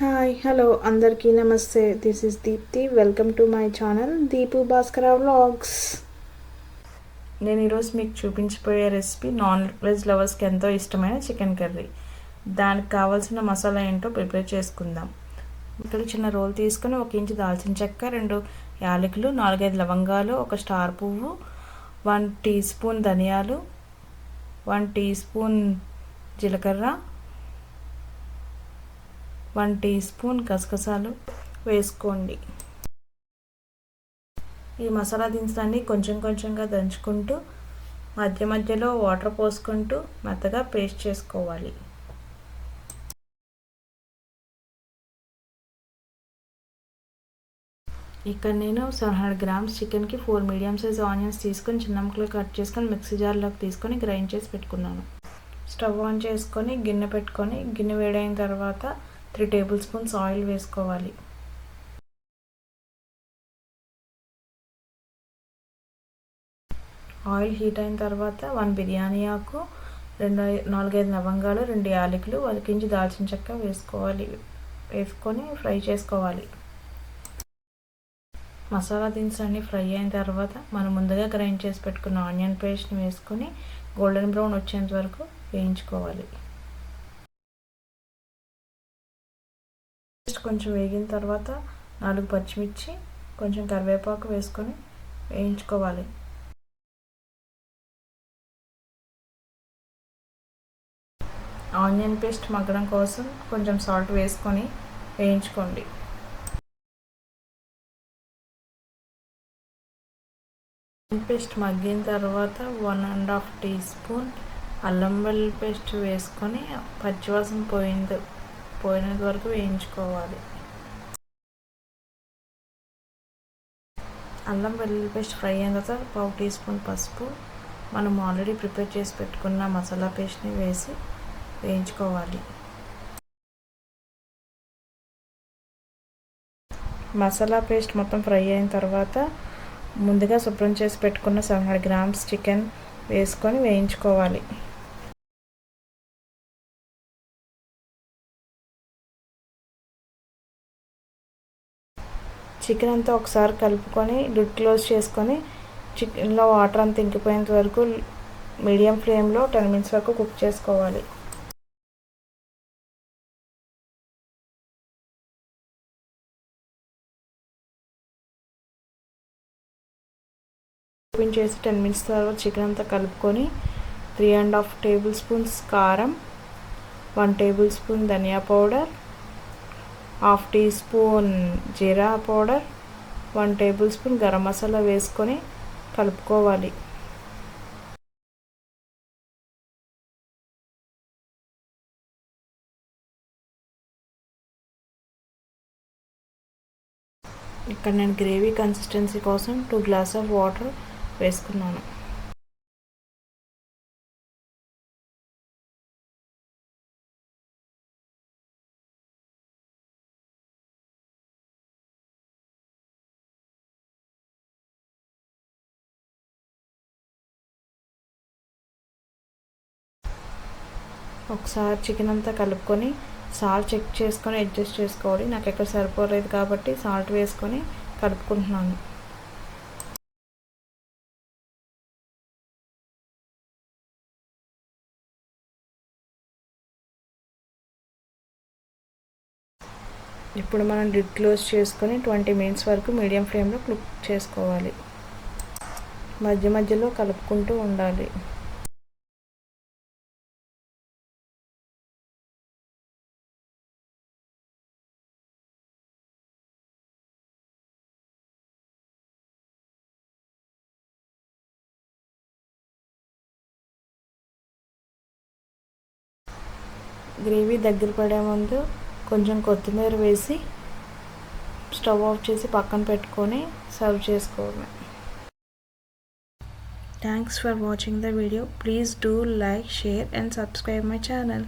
Hi hello అందరికీ నమస్తే. This is Deepti welcome to my channel Deepu Bhaskara vlogs నేను ఈరోజు మీకు చూపించిపోయే రెసిపీ నాన్ వెజ్ లవర్స్కి ఎంతో ఇష్టమైన చికెన్ కర్రీ దానికి కావాల్సిన మసాలా ఏంటో ప్రిపేర్ చేసుకుందాం. ఇక్కడ చిన్న రోల్ తీసుకొని ఒక ఇంచు దాల్చిన చెక్క రెండు యాలకులు నాలుగైదు లవంగాలు ఒక స్టార్ పువ్వు వన్ టీ స్పూన్ ధనియాలు వన్ టీ స్పూన్ జీలకర్ర వన్ టీ స్పూన్ గసగసాలు వేసుకోండి. ఈ మసాలా దినుసులన్నీ కొంచెం కొంచెంగా దంచుకుంటూ మధ్య మధ్యలో వాటర్ పోసుకుంటూ మెత్తగా పేస్ట్ చేసుకోవాలి. ఇక్కడ నేను సెవెన్ హండ్రెడ్ గ్రామ్స్ చికెన్కి ఫోర్ మీడియం సైజ్ ఆనియన్స్ తీసుకొని చిన్న ముక్కలు కట్ చేసుకొని మిక్సీ జార్లోకి తీసుకొని గ్రైండ్ చేసి పెట్టుకున్నాను. స్టవ్ ఆన్ చేసుకొని గిన్నె పెట్టుకొని గిన్నె వేడైన తర్వాత త్రీ టేబుల్ స్పూన్స్ ఆయిల్ వేసుకోవాలి. ఆయిల్ హీట్ అయిన తర్వాత వన్ బిర్యానీ ఆకు రెండు నాలుగైదు లవంగాలు రెండు యాలకులు వదికించి దాల్చిన చెక్క వేసుకోవాలి. వేసుకొని ఫ్రై చేసుకోవాలి. మసాలా దినుసు అన్నీ ఫ్రై అయిన తర్వాత మనం ముందుగా గ్రైండ్ చేసి పెట్టుకున్న ఆనియన్ పేస్ట్ని వేసుకొని గోల్డెన్ బ్రౌన్ వచ్చేంత వరకు వేయించుకోవాలి. కొంచెం వేగిన తర్వాత నాలుగు పచ్చిమిర్చి కొంచెం కరివేపాకు వేసుకొని వేయించుకోవాలి. ఆనియన్ పేస్ట్ మగ్గడం కోసం కొంచెం సాల్ట్ వేసుకొని వేయించుకోండి. ఆనియన్ పేస్ట్ మగ్గిన తర్వాత one and half teaspoon అల్లం వెల్లుల్లి పేస్ట్ వేసుకొని పచ్చివాసన పోయింది. పోయినంత వరకు వేయించుకోవాలి. అల్లం వెల్లుల్లి పేస్ట్ ఫ్రై అయిన తర్వాత పావు టీ స్పూన్ పసుపు. మనం ఆల్రెడీ ప్రిపేర్ చేసి పెట్టుకున్న మసాలా పేస్ట్ని వేసి వేయించుకోవాలి. మసాలా పేస్ట్ మొత్తం ఫ్రై అయిన తర్వాత ముందుగా శుభ్రం చేసి పెట్టుకున్న సెవెన్ హండ్రెడ్ గ్రామ్స్ చికెన్ వేసుకొని వేయించుకోవాలి. చికెన్ అంతా ఒకసారి కలుపుకొని లిడ్ క్లోజ్ చేసుకొని చికెన్లో వాటర్ అంతా ఇంకిపోయేంత వరకు మీడియం ఫ్లేమ్లో టెన్ మినిట్స్ వరకు కుక్ చేసుకోవాలి. ఓపెన్ చేసి టెన్ మినిట్స్ తర్వాత చికెన్ అంతా కలుపుకొని three and half tablespoons కారం వన్ టేబుల్ స్పూన్ ధనియా పౌడర్ హాఫ్ టీ స్పూన్ జీరా powder one tablespoon garam masala వేసుకొని కలుపుకోవాలి. ఇక్కడ నేను గ్రేవీ కన్సిస్టెన్సీ కోసం టూ గ్లాస్ ఆఫ్ వాటర్ వేసుకున్నాను. ఒకసారి చికెన్ అంతా కలుపుకొని సాల్ట్ చెక్ చేసుకొని అడ్జస్ట్ చేసుకోవాలి. నాకు ఎక్కడ సరిపోలేదు కాబట్టి సాల్ట్ వేసుకొని కలుపుకుంటున్నాను. ఇప్పుడు మనం లిడ్ క్లోజ్ చేసుకొని ట్వంటీ మినిట్స్ వరకు మీడియం ఫ్లేమ్లో కుక్ చేసుకోవాలి. మధ్య మధ్యలో కలుపుకుంటూ ఉండాలి. గ్రేవీ దగ్గర పడే ముందు కొంచెం కొత్తిమీర వేసి స్టవ్ ఆఫ్ చేసి పక్కన పెట్టుకొని సర్వ్ చేసుకోవడమే thanks for watching the video please do like share and subscribe my channel